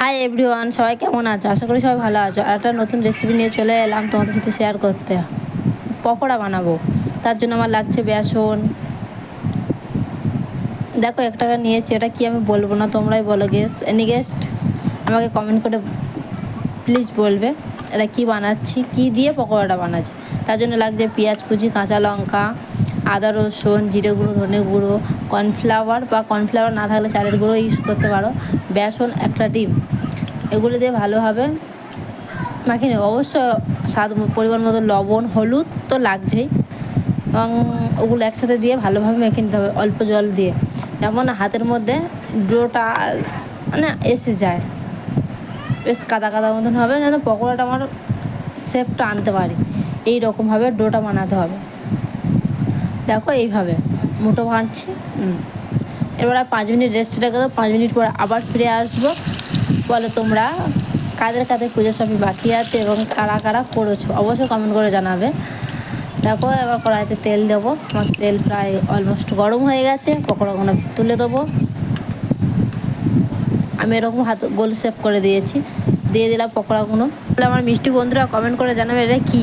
Hi everyone সবাই কেমন আছো? আশা করি সবাই ভালো আছো। আর একটা নতুন রেসিপি নিয়ে চলে এলাম তোমাদের সাথে শেয়ার করতে। পকোড়া বানাবো। তার জন্য আমার লাগছে বেসন। দেখো এক টাকা নিয়েছি। এটা কি আমি বলব না? তোমরাই বলো গেস এনি গেস্ট আমাকে কমেন্ট করে প্লিজ বলবে এটা কি বানাচ্ছি, কি দিয়ে পকোড়াটা বানাচ্ছি। তার জন্য লাগছে পেঁয়াজ কুচি, কাঁচা লঙ্কা আদা, রসুন, জিরে গুঁড়ো, ধনে গুঁড়ো, কর্নফ্লাওয়ার বা কর্নফ্লাওয়ার না থাকলে চালের গুঁড়ো ইউজ করতে পারো। বেসন একটা ডিম। এগুলো দিয়ে ভালোভাবে মাখিয়ে নেব অবশ্য স্বাদ পরিমাণ মতো লবণ, হলুদ তো লাগছেই। এবং ওগুলো একসাথে দিয়ে ভালোভাবে মেখে নিতে হবে অল্প জল দিয়ে। যেমন হাতের মধ্যে ডোটা মানে এসে যায়। বেশ কাদা কাদা মতন হবে যেন পকোড়াটা আমার শেপটা আনতে পারি। এই রকমভাবে ডোটা বানাতে হবে। দেখো এইভাবে, মুঠো ভাঁড়ছি। এবার পাঁচ মিনিট রেস্ট রেখে দেবো পাঁচ মিনিট পরে আবার ফিরে আসব। বলে তোমরা কাদের কাদের পুজো সবই বাকি আছে এবং কারা কারা করেছ? অবশ্যই কমেন্ট করে জানাবে। দেখো এবার কড়াইতে তেল দেবো। আমার তেল প্রায় অলমোস্ট গরম হয়ে গেছে পকোড়াগুলো তুলে দেবো। আমি এরকম হাত, গোল শেপ করে দিয়েছি। দিয়ে দিলাম পকোড়াগুলো তাহলে আমার মিষ্টি বন্ধুরা কমেন্ট করে জানাবে এটা কী